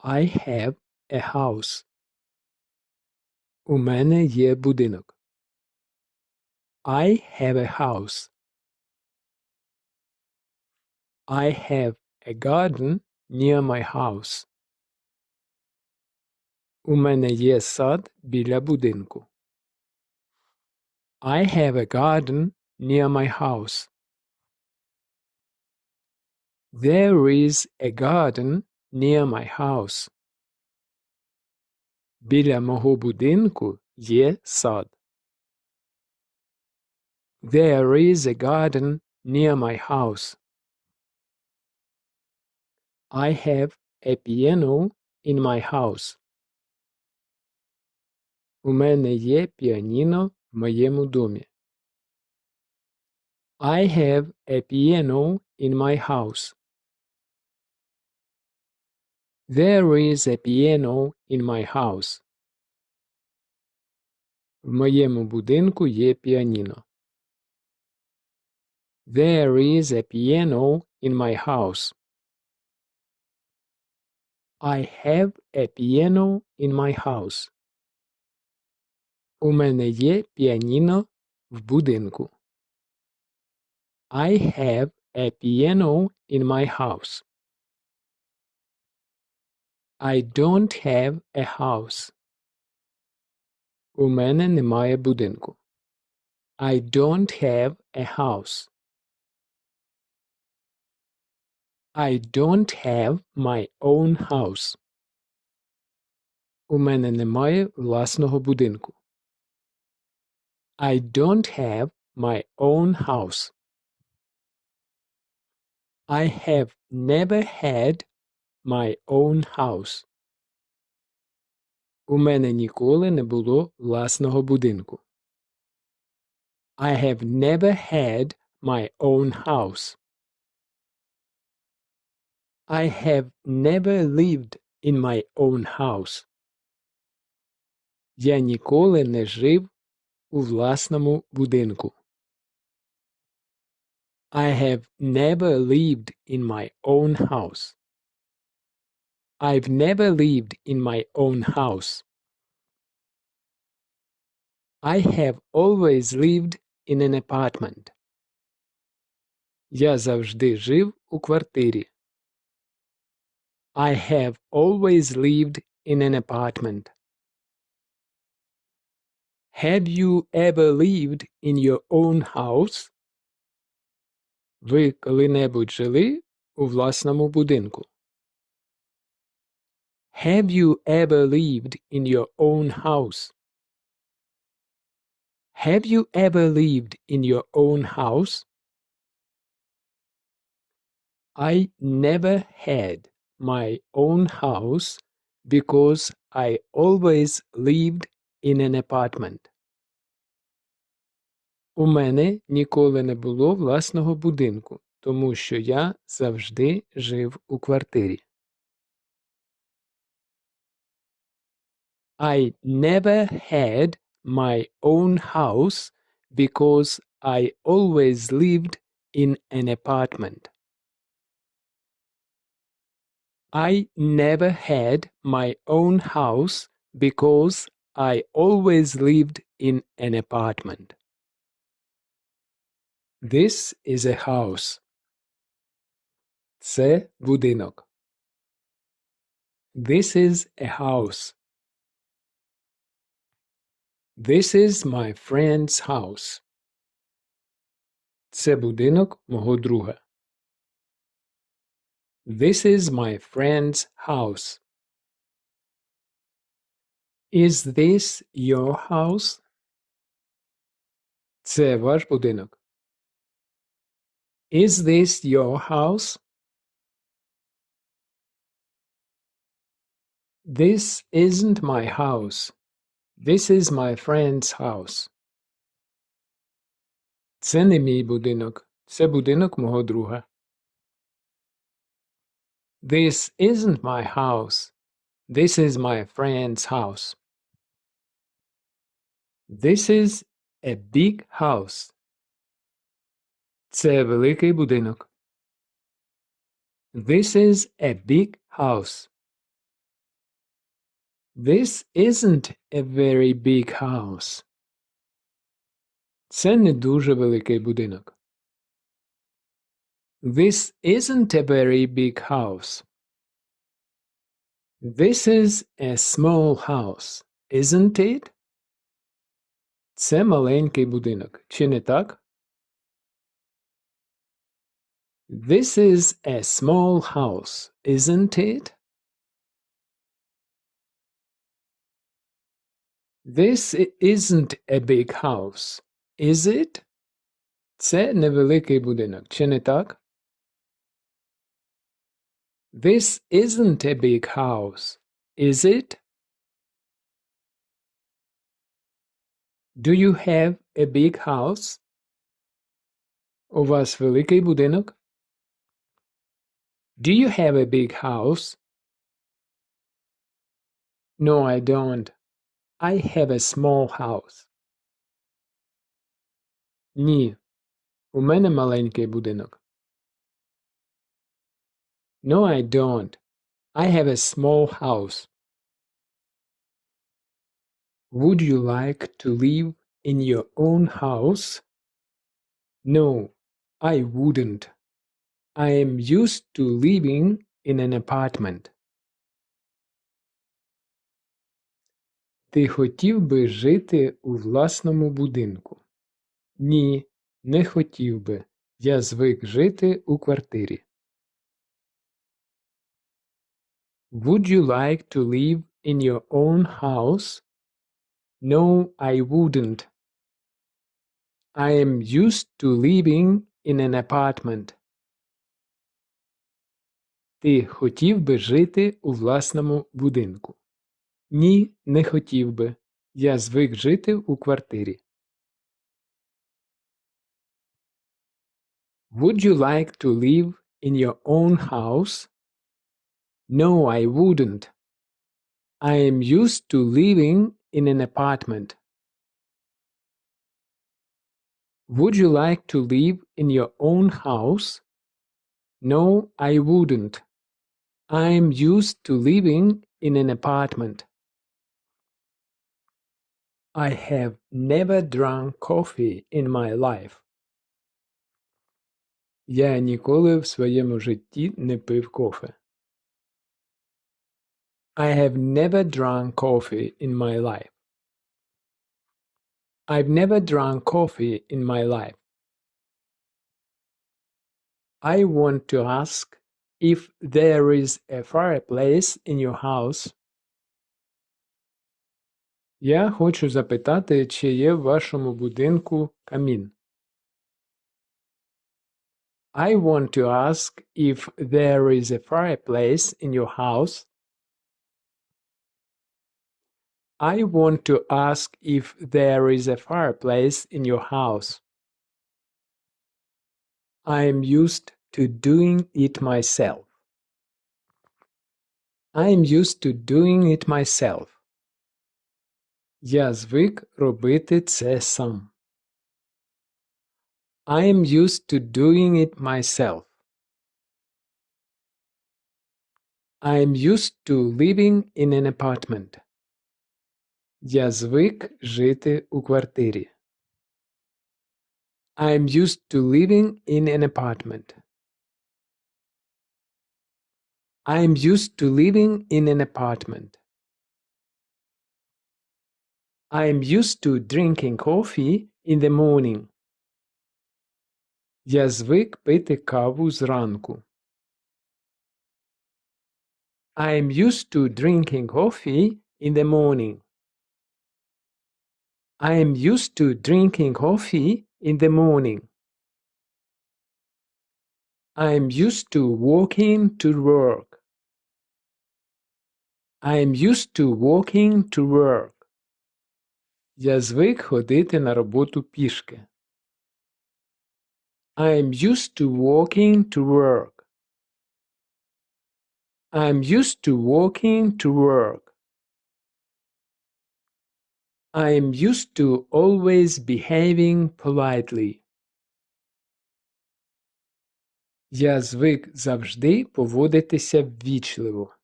I have a house. У мене є будинок. I have a house. I have a garden near my house. У мене є сад біля будинку. I have a garden near my house. There is a garden near my house. Біля мого будинку є сад. There is a garden near my house. I have a piano in my house. У мене є піаніно в моєму домі. I have a piano in my house. There is a piano in my house. В моєму будинку є піаніно. There is a piano in my house. I have a piano in my house. У мене є піаніно в будинку. I have a piano in my house. I don't have a house. У мене немає будинку. I don't have a house. I don't have my own house. У мене немає власного будинку. I don't have my own house. I have never had my own house. У мене ніколи не було власного будинку. I have never had my own house. I have never lived in my own house. Я ніколи не жив у власному будинку. I have never lived in my own house. I've never lived in my own house. I have always lived in an apartment. Я завжди жив у квартирі. I have always lived in an apartment. Have you ever lived in your own house? Ви коли-небудь жили у власному будинку? Have you ever lived in your own house? Have you ever lived in your own house? I never had my own house because I always lived in an apartment. У мене ніколи не було власного будинку, тому що я завжди жив у квартирі. I never had my own house because I always lived in an apartment. I never had my own house because I always lived in an apartment. This is a house. Це будинок. This is a house. This is my friend's house. Це будинок мого друга. This is my friend's house. Is this your house? Це ваш будинок. Is this your house? This isn't my house. This is my friend's house. Це не мій будинок. Це будинок мого друга. This isn't my house. This is my friend's house. This is a big house. Це великий будинок. This is a big house. This isn't a very big house. Це не дуже великий будинок. This isn't a very big house. This is a small house, isn't it? Це маленький будинок, чи не так? This is a small house, isn't it? This i- isn't a big house, is it? Це невеликий будинок, чи не так? This isn't a big house, is it? Do you have a big house? У вас великий будинок? Do you have a big house? No, I don't. I have a small house. Ні. У мене маленький будинок. No, I don't. I have a small house. Would you like to live in your own house? No, I wouldn't. I am used to living in an apartment. Ти хотів би жити у власному будинку? Ні, не хотів би. Я звик жити у квартирі. Would you like to live in your own house? No, I wouldn't. I am used to living in an apartment. Ти хотів би жити у власному будинку? Ні, не хотів би. Я звик жити у квартирі. Would you like to live in your own house? No, I wouldn't. I am used to living in an apartment. Would you like to live in your own house? No, I wouldn't. I am used to living in an apartment. I have never drunk coffee in my life. Я ніколи в своєму житті не пив кофе. I have never drunk coffee in my life. I've never drunk coffee in my life. I want to ask if there is a fireplace in your house. Я хочу запитати, чи є в вашому будинку камін. I want to ask if there is a fireplace in your house. I want to ask if there is a fireplace in your house. I am used to doing it myself. I am used to doing it myself. Я звик робити це сам. I am used to doing it myself. I am used to living in an apartment. Я звик жити у квартирі. I am used to living in an apartment. I am used to living in an apartment. I am used to drinking coffee in the morning. Я звик пити каву зранку. I am used to drinking coffee in the morning. I am used to drinking coffee in the morning. I am used to walking to work. I am used to walking to work. Я звик ходити на роботу пішки. I am used to walking to work. I am used to walking to work. I am used to always behaving politely. Я звик завжди поводитися ввічливо.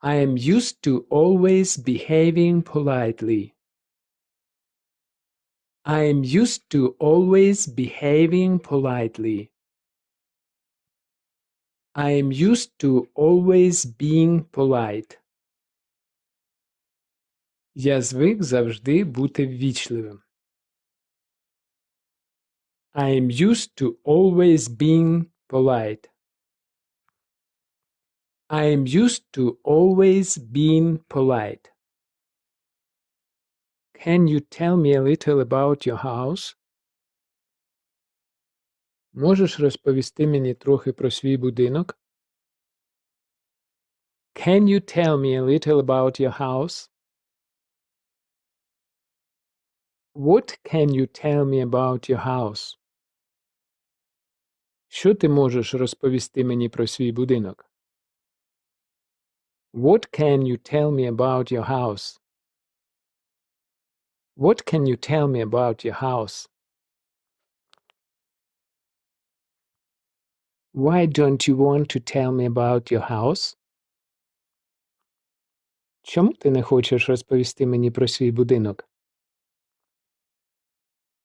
I am used to always behaving politely. I am used to always behaving politely. I am used to always being polite. Я звик завжди бути ввічливим. I am used to always being polite. I am used to always being polite. Can you tell me a little about your house? Можеш розповісти мені трохи про свій будинок? Can you tell me a little about your house? What can you tell me about your house? Що ти можеш розповісти мені про свій будинок? What can you tell me about your house? What can you tell me about your house? Why don't you want to tell me about your house? Чому ти не хочеш розповісти мені про свій будинок?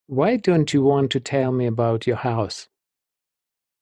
Why don't you want to tell me about your house?